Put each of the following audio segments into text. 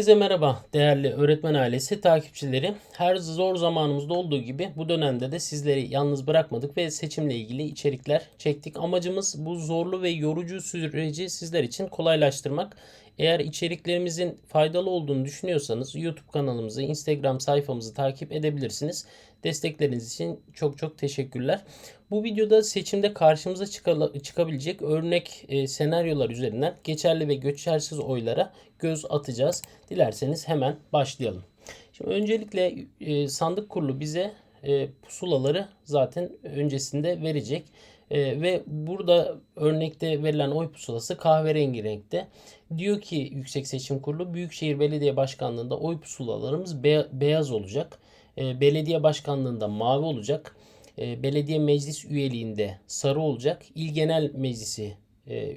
Herkese merhaba değerli öğretmen ailesi takipçileri. Her zor zamanımızda olduğu gibi bu dönemde de sizleri yalnız bırakmadık ve seçimle ilgili içerikler çektik. Amacımız bu zorlu ve yorucu süreci sizler için kolaylaştırmak. Eğer içeriklerimizin faydalı olduğunu düşünüyorsanız YouTube kanalımızı, Instagram sayfamızı takip edebilirsiniz. Destekleriniz için çok çok teşekkürler. Bu videoda seçimde karşımıza çıkabilecek örnek e, senaryolar üzerinden geçerli ve geçersiz oylara göz atacağız. Dilerseniz hemen başlayalım. Şimdi öncelikle e, sandık kurulu bize e, pusulaları zaten öncesinde verecek. E, ve burada örnekte verilen oy pusulası kahverengi renkte. Diyor ki Yüksek Seçim Kurulu Büyükşehir Belediye Başkanlığı'nda oy pusulalarımız be- beyaz olacak. E, belediye başkanlığında mavi olacak. E, belediye meclis üyeliğinde sarı olacak. İl Genel Meclisi e,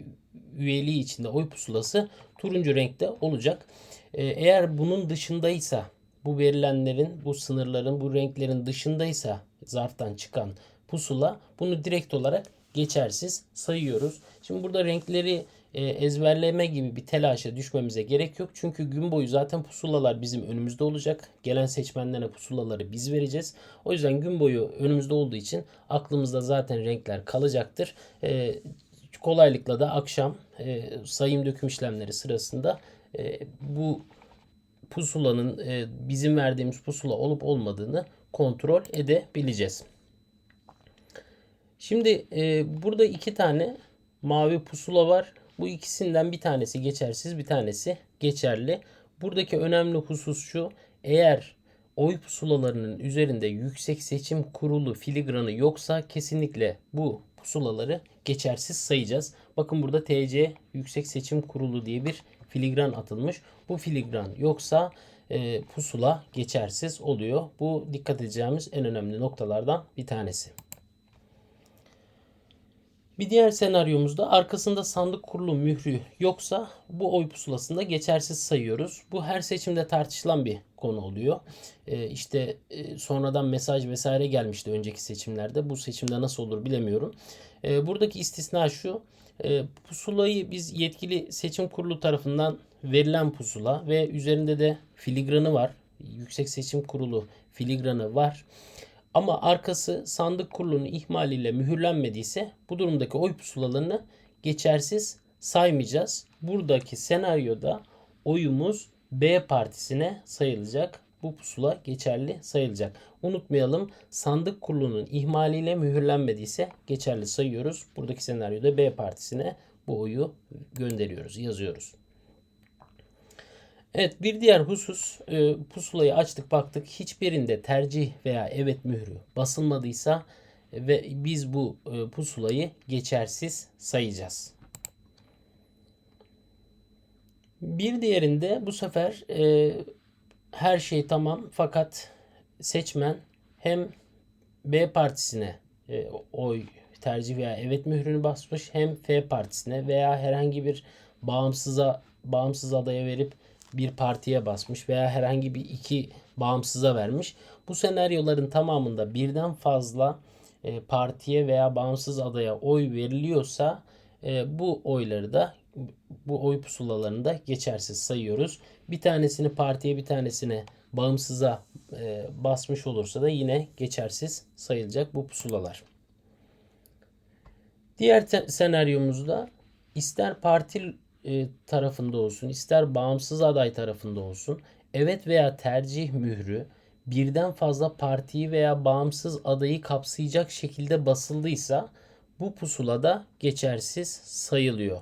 üyeliği içinde oy pusulası turuncu renkte olacak. E, eğer bunun dışındaysa bu verilenlerin, bu sınırların, bu renklerin dışındaysa zarftan çıkan pusula bunu direkt olarak geçersiz sayıyoruz. Şimdi burada renkleri e, ezberleme gibi bir telaşa düşmemize gerek yok. Çünkü gün boyu zaten pusulalar bizim önümüzde olacak. Gelen seçmenlere pusulaları biz vereceğiz. O yüzden gün boyu önümüzde olduğu için aklımızda zaten renkler kalacaktır. E, kolaylıkla da akşam e, sayım döküm işlemleri sırasında e, bu pusulanın e, bizim verdiğimiz pusula olup olmadığını kontrol edebileceğiz. Şimdi e, burada iki tane mavi pusula var. Bu ikisinden bir tanesi geçersiz, bir tanesi geçerli. Buradaki önemli husus şu. Eğer oy pusulalarının üzerinde yüksek seçim kurulu filigranı yoksa kesinlikle bu pusulaları geçersiz sayacağız. Bakın burada TC Yüksek Seçim Kurulu diye bir filigran atılmış. Bu filigran yoksa e, pusula geçersiz oluyor. Bu dikkat edeceğimiz en önemli noktalardan bir tanesi. Bir diğer senaryomuzda arkasında sandık kurulu mührü yoksa bu oy pusulasında geçersiz sayıyoruz. Bu her seçimde tartışılan bir konu oluyor. Ee, işte e, sonradan mesaj vesaire gelmişti önceki seçimlerde. Bu seçimde nasıl olur bilemiyorum. Ee, buradaki istisna şu. E, pusulayı biz yetkili seçim kurulu tarafından verilen pusula ve üzerinde de filigranı var. Yüksek Seçim Kurulu filigranı var. Ama arkası sandık kurulunun ihmaliyle mühürlenmediyse bu durumdaki oy pusulalarını geçersiz saymayacağız. Buradaki senaryoda oyumuz B partisine sayılacak. Bu pusula geçerli sayılacak. Unutmayalım sandık kurulunun ihmaliyle mühürlenmediyse geçerli sayıyoruz. Buradaki senaryoda B partisine bu oyu gönderiyoruz, yazıyoruz. Evet bir diğer husus e, pusulayı açtık baktık hiçbirinde tercih veya evet mührü basılmadıysa e, ve biz bu e, pusulayı geçersiz sayacağız. Bir diğerinde bu sefer e, her şey tamam fakat seçmen hem B partisine e, oy tercih veya evet mührünü basmış hem F partisine veya herhangi bir bağımsıza bağımsız adaya verip bir partiye basmış veya herhangi bir iki bağımsıza vermiş. Bu senaryoların tamamında birden fazla e, partiye veya bağımsız adaya oy veriliyorsa e, bu oyları da bu oy pusulalarını da geçersiz sayıyoruz. Bir tanesini partiye bir tanesine bağımsıza e, basmış olursa da yine geçersiz sayılacak bu pusulalar. Diğer senaryomuzda ister parti e, tarafında olsun, ister bağımsız aday tarafında olsun, evet veya tercih mührü birden fazla partiyi veya bağımsız adayı kapsayacak şekilde basıldıysa bu pusulada geçersiz sayılıyor.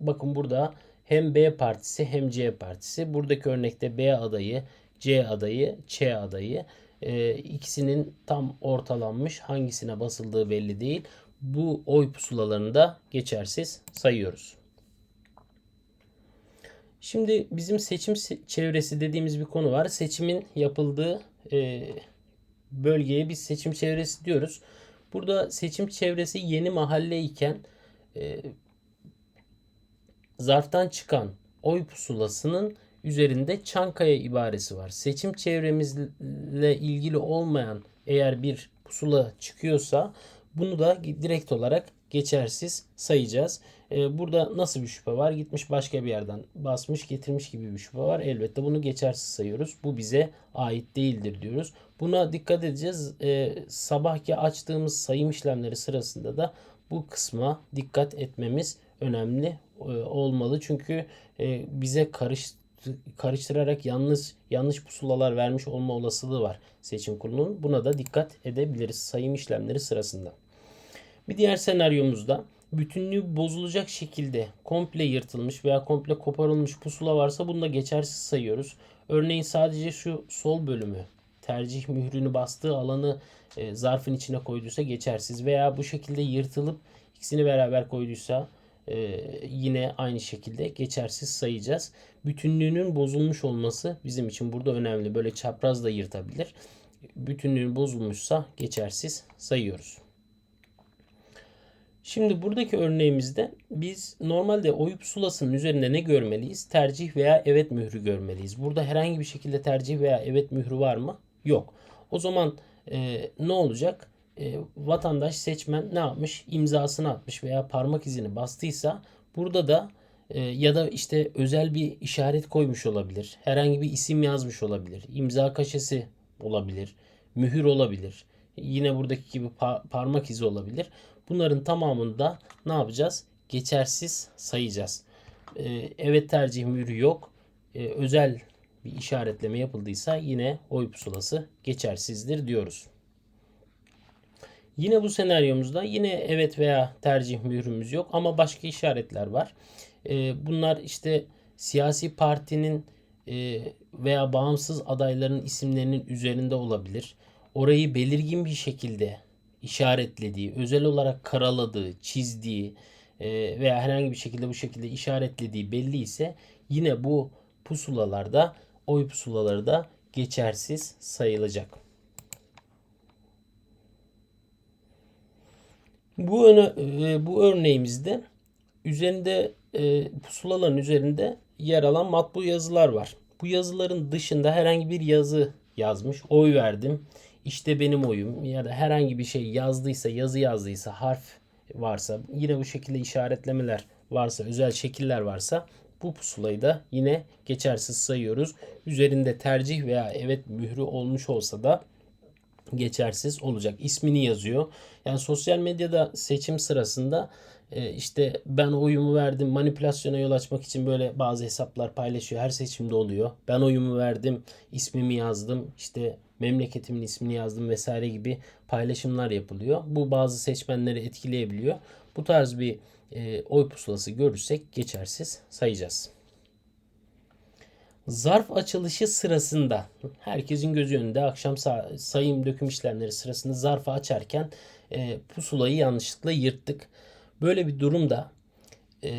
Bakın burada hem B partisi hem C partisi. Buradaki örnekte B adayı, C adayı, Ç adayı. E, ikisinin tam ortalanmış hangisine basıldığı belli değil. Bu oy pusulalarını da geçersiz sayıyoruz. Şimdi bizim seçim çevresi dediğimiz bir konu var. Seçimin yapıldığı e, bölgeye biz seçim çevresi diyoruz. Burada seçim çevresi yeni mahalle iken e, zarftan çıkan oy pusulasının üzerinde Çankaya ibaresi var. Seçim çevremizle ilgili olmayan eğer bir pusula çıkıyorsa bunu da direkt olarak geçersiz sayacağız. E, burada nasıl bir şüphe var? Gitmiş başka bir yerden basmış getirmiş gibi bir şüphe var. Elbette bunu geçersiz sayıyoruz. Bu bize ait değildir diyoruz. Buna dikkat edeceğiz. E, sabahki açtığımız sayım işlemleri sırasında da bu kısma dikkat etmemiz önemli e, olmalı. Çünkü e, bize karış karıştırarak yanlış yanlış pusulalar vermiş olma olasılığı var seçim kurulunun. Buna da dikkat edebiliriz sayım işlemleri sırasında. Bir diğer senaryomuzda bütünlüğü bozulacak şekilde komple yırtılmış veya komple koparılmış pusula varsa bunu da geçersiz sayıyoruz. Örneğin sadece şu sol bölümü tercih mührünü bastığı alanı e, zarfın içine koyduysa geçersiz veya bu şekilde yırtılıp ikisini beraber koyduysa e, yine aynı şekilde geçersiz sayacağız. Bütünlüğünün bozulmuş olması bizim için burada önemli. Böyle çapraz da yırtabilir. Bütünlüğün bozulmuşsa geçersiz sayıyoruz. Şimdi buradaki örneğimizde biz normalde oy pusulasının üzerinde ne görmeliyiz? Tercih veya evet mührü görmeliyiz. Burada herhangi bir şekilde tercih veya evet mührü var mı? Yok. O zaman e, ne olacak? E, vatandaş seçmen ne yapmış? İmzasını atmış veya parmak izini bastıysa burada da e, ya da işte özel bir işaret koymuş olabilir. Herhangi bir isim yazmış olabilir. İmza kaşesi olabilir. Mühür olabilir. Yine buradaki gibi pa- parmak izi olabilir. Bunların tamamında ne yapacağız? Geçersiz sayacağız. Ee, evet tercih mührü yok. Ee, özel bir işaretleme yapıldıysa yine oy pusulası geçersizdir diyoruz. Yine bu senaryomuzda yine evet veya tercih mührümüz yok ama başka işaretler var. Ee, bunlar işte siyasi partinin e, veya bağımsız adayların isimlerinin üzerinde olabilir. Orayı belirgin bir şekilde işaretlediği, özel olarak karaladığı, çizdiği e, veya herhangi bir şekilde bu şekilde işaretlediği belli ise yine bu pusulalarda, oy pusulaları da geçersiz sayılacak. Bu e, bu örneğimizde üzerinde e, pusulaların üzerinde yer alan matbu yazılar var. Bu yazıların dışında herhangi bir yazı yazmış. Oy verdim. İşte benim oyum ya da herhangi bir şey yazdıysa, yazı yazdıysa, harf varsa, yine bu şekilde işaretlemeler varsa, özel şekiller varsa bu pusulayı da yine geçersiz sayıyoruz. Üzerinde tercih veya evet mührü olmuş olsa da geçersiz olacak. İsmini yazıyor. Yani sosyal medyada seçim sırasında e, işte ben oyumu verdim manipülasyona yol açmak için böyle bazı hesaplar paylaşıyor. Her seçimde oluyor. Ben oyumu verdim, ismimi yazdım, işte memleketimin ismini yazdım vesaire gibi paylaşımlar yapılıyor. Bu bazı seçmenleri etkileyebiliyor. Bu tarz bir e, oy pusulası görürsek geçersiz sayacağız. Zarf açılışı sırasında herkesin gözü önünde akşam sayım döküm işlemleri sırasında zarfı açarken e, pusulayı yanlışlıkla yırttık. Böyle bir durumda e,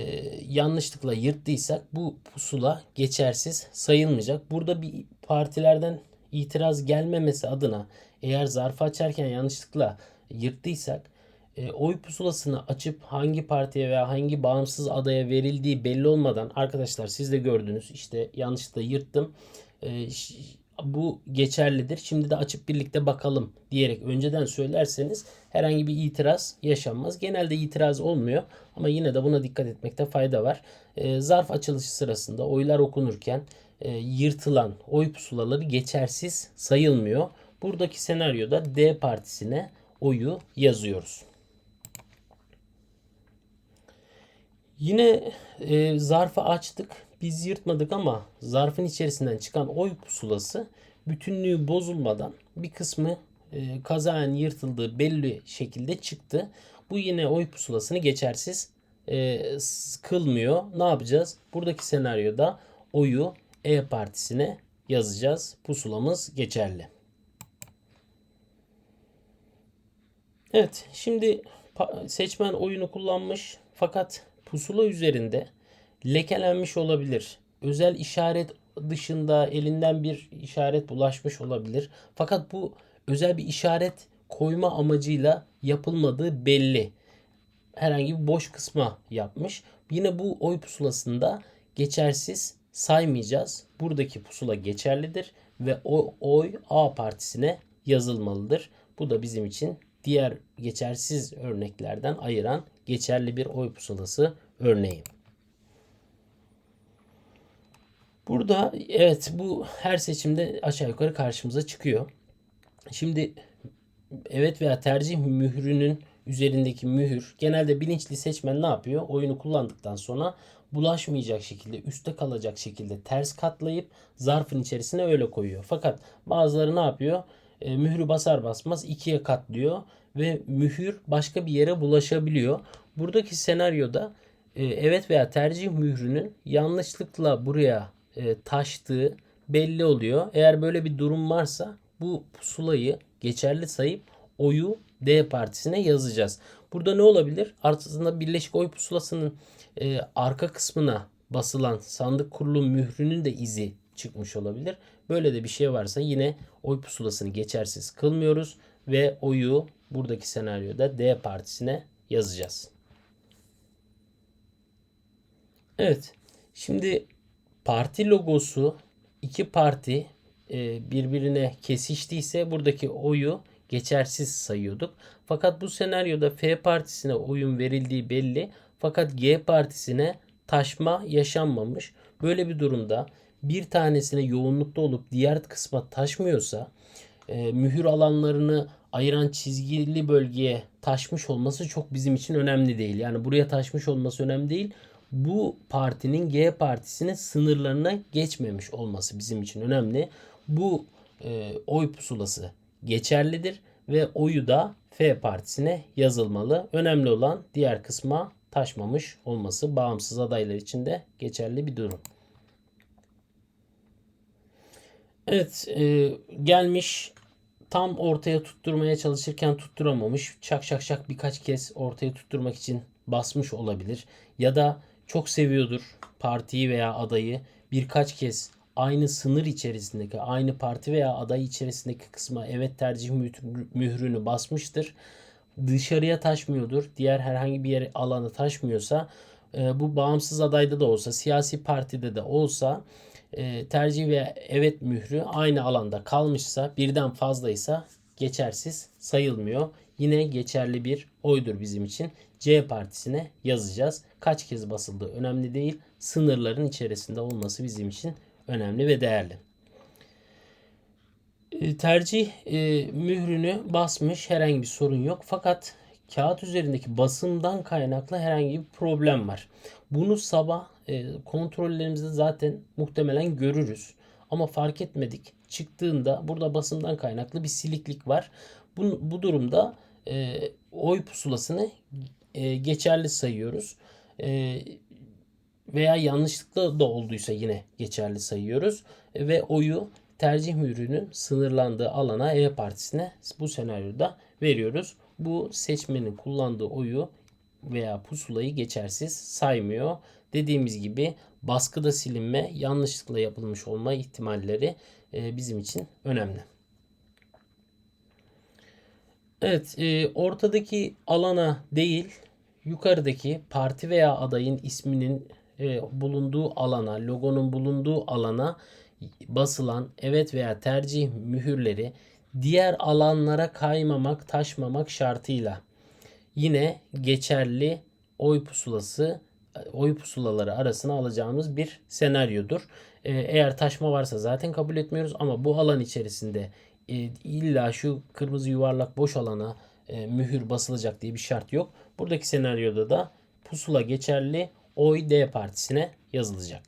yanlışlıkla yırttıysak bu pusula geçersiz sayılmayacak. Burada bir partilerden itiraz gelmemesi adına eğer zarfı açarken yanlışlıkla yırttıysak e, oy pusulasını açıp hangi partiye veya hangi bağımsız adaya verildiği belli olmadan arkadaşlar siz de gördünüz işte yanlışlıkla yırttım. E, bu geçerlidir. Şimdi de açıp birlikte bakalım diyerek önceden söylerseniz herhangi bir itiraz yaşanmaz. Genelde itiraz olmuyor ama yine de buna dikkat etmekte fayda var. E, zarf açılışı sırasında oylar okunurken yırtılan oy pusulaları geçersiz sayılmıyor. Buradaki senaryoda D partisine oyu yazıyoruz. Yine e, zarfı açtık. Biz yırtmadık ama zarfın içerisinden çıkan oy pusulası bütünlüğü bozulmadan bir kısmı e, kazayen yırtıldığı belli şekilde çıktı. Bu yine oy pusulasını geçersiz e, kılmıyor. Ne yapacağız? Buradaki senaryoda oyu E partisine yazacağız. Pusulamız geçerli. Evet şimdi seçmen oyunu kullanmış fakat pusula üzerinde lekelenmiş olabilir. Özel işaret dışında elinden bir işaret bulaşmış olabilir. Fakat bu özel bir işaret koyma amacıyla yapılmadığı belli. Herhangi bir boş kısma yapmış. Yine bu oy pusulasında geçersiz saymayacağız. Buradaki pusula geçerlidir ve o oy A partisine yazılmalıdır. Bu da bizim için diğer geçersiz örneklerden ayıran geçerli bir oy pusulası örneği. Burada evet bu her seçimde aşağı yukarı karşımıza çıkıyor. Şimdi evet veya tercih mührünün üzerindeki mühür genelde bilinçli seçmen ne yapıyor? Oyunu kullandıktan sonra bulaşmayacak şekilde üstte kalacak şekilde ters katlayıp zarfın içerisine öyle koyuyor. Fakat bazıları ne yapıyor? E, mührü basar basmaz ikiye katlıyor ve mühür başka bir yere bulaşabiliyor. Buradaki senaryoda e, evet veya tercih mührünün yanlışlıkla buraya e, taştığı belli oluyor. Eğer böyle bir durum varsa bu pusulayı geçerli sayıp oyu D partisine yazacağız. Burada ne olabilir? Aslında birleşik oy pusulasının e, arka kısmına basılan sandık kurulu mührünün de izi çıkmış olabilir. Böyle de bir şey varsa yine oy pusulasını geçersiz kılmıyoruz ve oyu buradaki senaryoda D partisine yazacağız. Evet. Şimdi parti logosu iki parti e, birbirine kesiştiyse buradaki oyu geçersiz sayıyorduk. Fakat bu senaryoda F partisine oyun verildiği belli. Fakat G partisine taşma yaşanmamış. Böyle bir durumda bir tanesine yoğunlukta olup diğer kısma taşmıyorsa e, mühür alanlarını ayıran çizgili bölgeye taşmış olması çok bizim için önemli değil. Yani buraya taşmış olması önemli değil. Bu partinin G partisinin sınırlarına geçmemiş olması bizim için önemli. Bu e, oy pusulası geçerlidir ve oyu da F partisine yazılmalı. Önemli olan diğer kısma taşmamış olması bağımsız adaylar için de geçerli bir durum. Evet e, gelmiş tam ortaya tutturmaya çalışırken tutturamamış. Çak çak çak birkaç kez ortaya tutturmak için basmış olabilir. Ya da çok seviyordur partiyi veya adayı birkaç kez aynı sınır içerisindeki aynı parti veya aday içerisindeki kısma evet tercih mührünü basmıştır. Dışarıya taşmıyordur. Diğer herhangi bir yer alanı taşmıyorsa e, bu bağımsız adayda da olsa siyasi partide de olsa e, tercih ve evet mührü aynı alanda kalmışsa birden fazlaysa geçersiz sayılmıyor. Yine geçerli bir oydur bizim için. C partisine yazacağız. Kaç kez basıldığı önemli değil. Sınırların içerisinde olması bizim için önemli ve değerli. E, tercih e, mührünü basmış herhangi bir sorun yok. Fakat kağıt üzerindeki basımdan kaynaklı herhangi bir problem var. Bunu sabah kontrollerimizde zaten muhtemelen görürüz. Ama fark etmedik. Çıktığında burada basımdan kaynaklı bir siliklik var. Bu, bu durumda e, oy pusulasını e, geçerli sayıyoruz. E, veya yanlışlıkla da olduysa yine geçerli sayıyoruz. E, ve oyu tercih mührünün sınırlandığı alana E partisine bu senaryoda veriyoruz. Bu seçmenin kullandığı oyu veya pusulayı geçersiz saymıyor. Dediğimiz gibi baskıda silinme, yanlışlıkla yapılmış olma ihtimalleri e, bizim için önemli. Evet, e, ortadaki alana değil, yukarıdaki parti veya adayın isminin e, bulunduğu alana, logonun bulunduğu alana basılan evet veya tercih mühürleri diğer alanlara kaymamak, taşmamak şartıyla yine geçerli oy pusulası oy pusulaları arasına alacağımız bir senaryodur. Ee, eğer taşma varsa zaten kabul etmiyoruz ama bu alan içerisinde e, illa şu kırmızı yuvarlak boş alana e, mühür basılacak diye bir şart yok. Buradaki senaryoda da pusula geçerli oy D partisine yazılacak.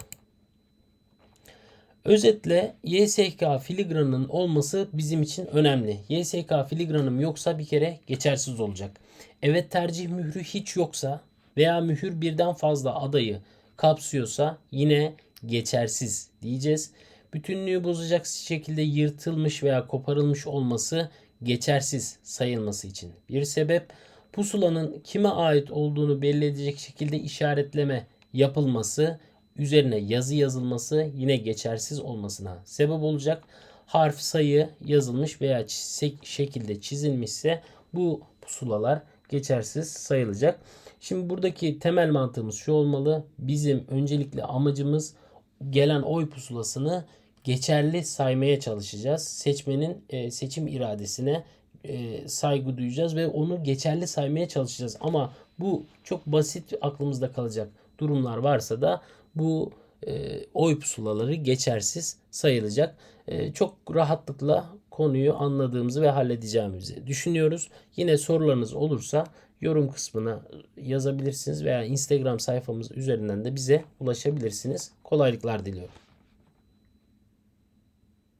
Özetle YSK filigranının olması bizim için önemli. YSK filigranım yoksa bir kere geçersiz olacak. Evet tercih mührü hiç yoksa veya mühür birden fazla adayı kapsıyorsa yine geçersiz diyeceğiz. Bütünlüğü bozacak şekilde yırtılmış veya koparılmış olması geçersiz sayılması için bir sebep. Pusulanın kime ait olduğunu belli edecek şekilde işaretleme yapılması, üzerine yazı yazılması yine geçersiz olmasına sebep olacak. Harf sayı yazılmış veya şekilde çizilmişse bu pusulalar geçersiz sayılacak. Şimdi buradaki temel mantığımız şu olmalı. Bizim öncelikle amacımız gelen oy pusulasını geçerli saymaya çalışacağız. Seçmenin e, seçim iradesine e, saygı duyacağız ve onu geçerli saymaya çalışacağız. Ama Bu çok basit aklımızda kalacak durumlar varsa da bu e, oy pusulaları geçersiz sayılacak. E, çok rahatlıkla konuyu anladığımızı ve halledeceğimizi düşünüyoruz. Yine sorularınız olursa yorum kısmına yazabilirsiniz veya Instagram sayfamız üzerinden de bize ulaşabilirsiniz. Kolaylıklar diliyorum.